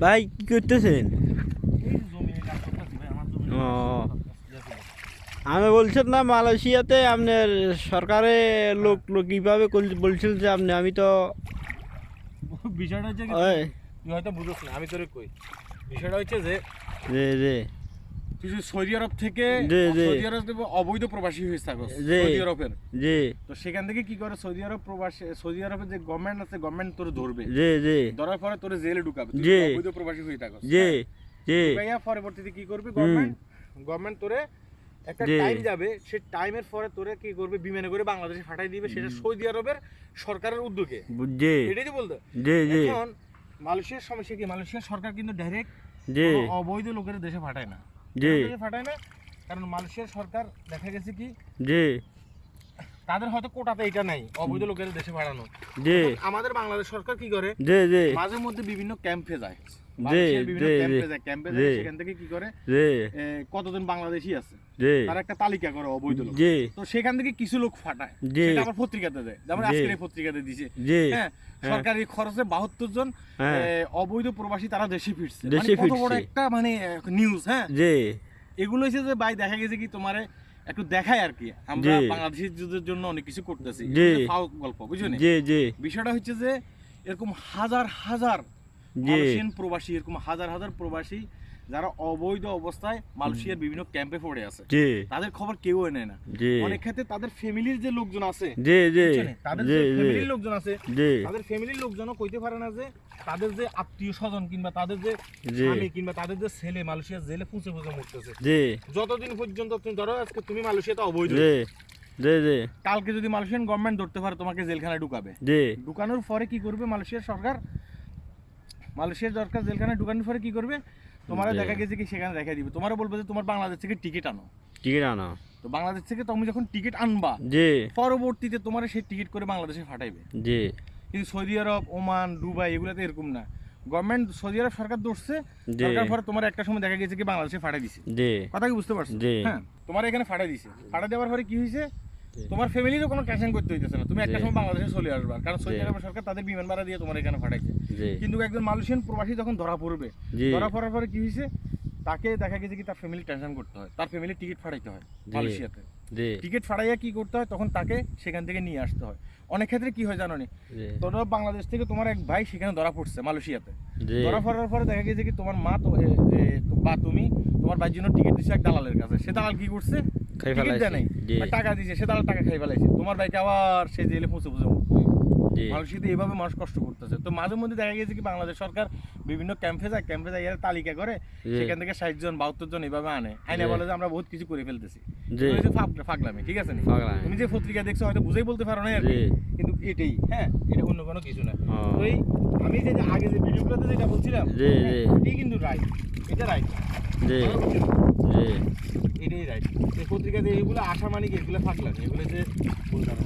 ভাই কি করতেছেন? ও। আমি বলছেন না মালয়েশিয়াতে আপনার সরকারে লোক লোক কীভাবে বলছিল যে আপনি আমি তো বিষয়টা হচ্ছে হয়তো বুঝোস না আমি তোর কই। বিষয়টা হচ্ছে যে জি তুই সৌদি আরব থেকে। সৌদি আরব অবৈধ প্রবাসী হয়ে থাকস সৌদি আরবের। জি। তো সেখান থেকে কি করে সৌদি আরব প্রবাসী সৌদি আরবের যে গভর্নমেন্ট আছে গভর্নমেন্ট তোরে ধরবে। জি জি। ধরার পরে তোরে জেলে ঢুকাবে। তুই। অবৈধ প্রবাসী হয়ে থাকস। জি জি। ভাইয়া পরবর্তীতে কি করবে? গভর্নমেন্ট গভর্নমেন্ট তোরে একটা টাইম যাবে সে টাইমের পরে তোরে কি করবে? বিমানে করে বাংলাদেশে পাঠাই দিবে সেটা সৌদি আরবের সরকারের উদ্যোগে। জি। এটাই তো বলতো। জি জি। এখন মালয়েশিয়ার সমস্যা কি? মালয়েশিয়ার সরকার কিন্তু ডাইরেক্ট অবৈধ লোকের দেশে পাঠায় না। জি। ফাটায় না কারণ মালয়েশিয়ার সরকার দেখা গেছে কি জি। তাদের হয়তো কোটাতে এটা নাই অবৈধ লোকের দেশে পাঠানো। জি। আমাদের বাংলাদেশ সরকার কি করে জি জি। মাঝে মধ্যে বিভিন্ন ক্যাম্পে যায়। সেখান থেকে কি করে? কতজন বাংলাদেশি আছে? তার একটা তালিকা করে অবৈধ লোক। তো সেখান থেকে কিছু লোক ফাটায়। জি। সেটা আবার পত্রিকাতে দেয়। যেমন আজকের পত্রিকাতে দিছে। হ্যাঁ সরকারি খরচে বাহাত্তর জন হ্যাঁ। অবৈধ প্রবাসী তারা দেশে ফিরছে। মানে কত বড় একটা মানে নিউজ হ্যাঁ? এগুলো হচ্ছে যে ভাই দেখা গেছে কি তোমারে একটু দেখায় আর কি। আমরা। বাংলাদেশিদের জন্য অনেক কিছু করতেছি। গল্প বুঝছ না? জি জি। বিষয়টা হচ্ছে যে এরকম হাজার হাজার। মালয়েশিয়ান প্রবাসী এরকম হাজার হাজার প্রবাসী যারা অবৈধ অবস্থায় মালয়েশিয়ার বিভিন্ন ক্যাম্পে পড়ে আছে। তাদের খবর কেউ নেয় না। অনেক ক্ষেত্রে তাদের ফ্যামিলির যে লোকজন আছে জি জি। তাদের যে ফ্যামিলির লোকজন আছে তাদের ফ্যামিলির লোকজনও কইতে পারে না যে তাদের যে আত্মীয় স্বজন কিংবা তাদের যে স্বামী কিংবা তাদের যে ছেলে মালয়েশিয়ার জেলে পুঁচে পুঁচে মরতেছে। জি। যতদিন পর্যন্ত তুমি ধরো আজকে তুমি মালয়েশিয়াতে অবৈধ। জি জি কালকে যদি মালয়েশিয়ান গভর্নমেন্ট ধরতে পারে তোমাকে জেলখানায় ঢুকাবে। জি। ঢুকানোর পরে কি করবে মালয়েশিয়ার সরকার? মালয়েশিয়ার সরকার জেলখানায় ঢুকানোর পরে কি করবে? তোমার দেখা গেছে কি সেখানে দেখা দিবে। তোমারও বলবে যে তোমার বাংলাদেশ থেকে টিকিট আনো। ঠিক না তো বাংলাদেশ থেকে তুমি যখন টিকিট আনবা জি। পরবর্তীতে তোমার সেই টিকিট করে বাংলাদেশে পাঠাইবে জি। কিন্তু সৌদি আরব ওমান দুবাই এগুলোতে এরকম না। গভর্নমেন্ট সৌদি আরব সরকার ধরছে জি। দরকার পরে তোমার একটা সময় দেখা গেছে কি বাংলাদেশে ফাটাই দিছে। জি। কথা কি বুঝতে পারছ? জি। হ্যাঁ তোমার এখানে ফাটাই দিছে। ফাটাই দেওয়ার পরে কি হয়েছে। তোমার ফ্যামিলিরও কোনো ক্যাশন করতে হইতেছে না। তুমি একটা সময় বাংলাদেশে চলে আসবা কারণ সৌদি জি। আরবের সরকার তাদের বিমান ভাড়া দিয়ে তোমার এখানে ফাটাইছে কিন্তু একজন মালয়েশিয়ান প্রবাসী যখন ধরা পড়বে ধরা পড়ার পরে কি হয়েছে তাকে দেখা গেছে কি তার ফ্যামিলি টেনশন করতে হয়। তার ফ্যামিলি টিকিট ফাটাইতে হয় মালয়েশিয়াতে। টিকিট ফাটাইয়া কি করতে হয়? তখন তাকে সেখান থেকে নিয়ে আসতে হয়। অনেক ক্ষেত্রে কি হয় জানো নি? তোর বাংলাদেশ থেকে তোমার এক ভাই সেখানে ধরা পড়ছে মালয়েশিয়াতে। ধরা পড়ার পরে দেখা গেছে কি তোমার মা তো- বা তুমি তোমার ভাইয়ের জন্য টিকিট দিচ্ছে এক দালালের কাছে। সে দালাল কি করছে? খাই টিকিট দেয় নাই ফেলাইছে টাকা দিয়েছে সে দালাল টাকা খাই ফেলাইছে। তোমার ভাইকে আবার সে জেলে পৌঁছে পৌঁছে মালয়েশিয়াতে এইভাবে মানুষ কষ্ট করতেছে। তো মাঝে মধ্যে দেখা গেছে কি বাংলাদেশ সরকার বিভিন্ন ক্যাম্পে যায় ক্যাম্পে যায় তালিকা করে সেখান থেকে ষাট জন বাহাত্তর জন এইভাবে আনে। আইনে বলে যে আমরা বহুত কিছু করে ফেলতেছি। ফাগলামি ঠিক আছে তুমি যে পত্রিকা দেখছ হয়তো বুঝেই বলতে পারো না। কিন্তু এটাই হ্যাঁ এটা অন্য কোনো কিছু না। আমি যে আগে যে ভিডিওগুলোতে যেটা বলছিলাম হ্যাঁ, এটাই কিন্তু রাইট এটা রাইট জি। জি। এটাই রাইট এই পত্রিকাতে এইগুলো আশা মানে কি এগুলো ফাগলামি এগুলো যে বলতাম